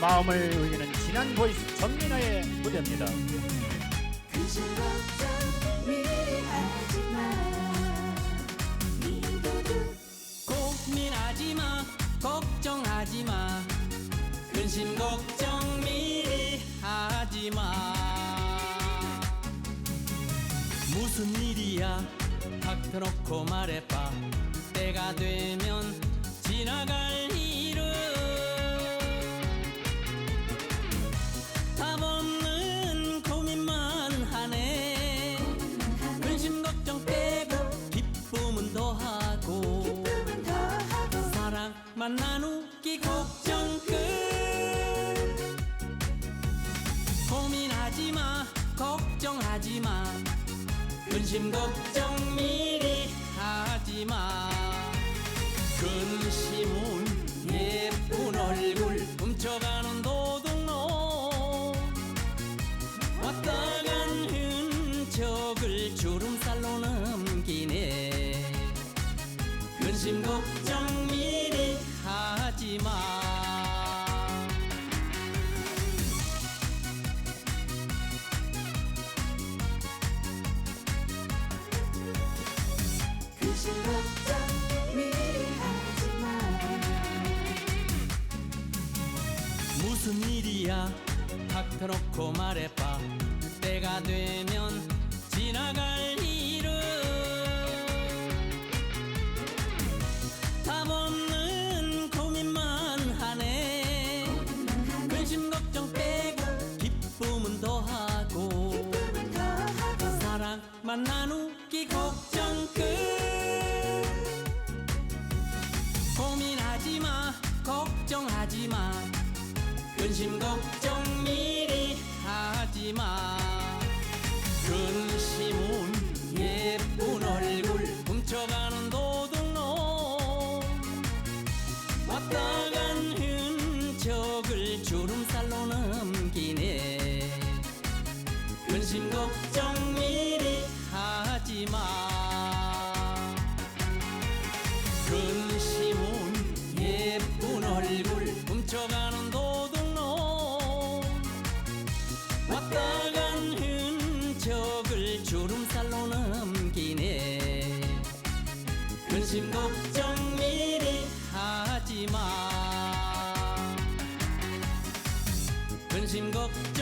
마음을 울리는 진한 보이스 전민아의 무대입니다. 고민하지 마, 걱정하지 마. 근심 걱정 미리 하지 마. 무슨 일이야? 탁 터놓고 말해봐. 때가 되면 사랑만 나누기 걱정 끝. 고민하지 마 걱정하지 마. 근심 걱정 미리 하지 마. 근심은 예쁜 얼굴 훔쳐가는 도둑놈. 왔다 간 흔적을 주름살로 넘기네. 근심 걱정 마. 무슨 일이야? 탁 터놓고 말해봐. 때가 되면 지나갈 만 나누기 걱정 끝. 고민하지 마 걱정하지 마. 근심 걱정 미리 하지 마. 근심은 예쁜 얼굴 훔쳐가는 도둑놈. 왔다 간 흔적을 주름살로 넘기네. 근심 걱정 미리 마. 근심은 예쁜 얼굴 훔쳐가는 도둑놈. 왔다 간 흔적을 주름살로 넘기네. 근심 걱정 미리 하지 마. 근심 걱정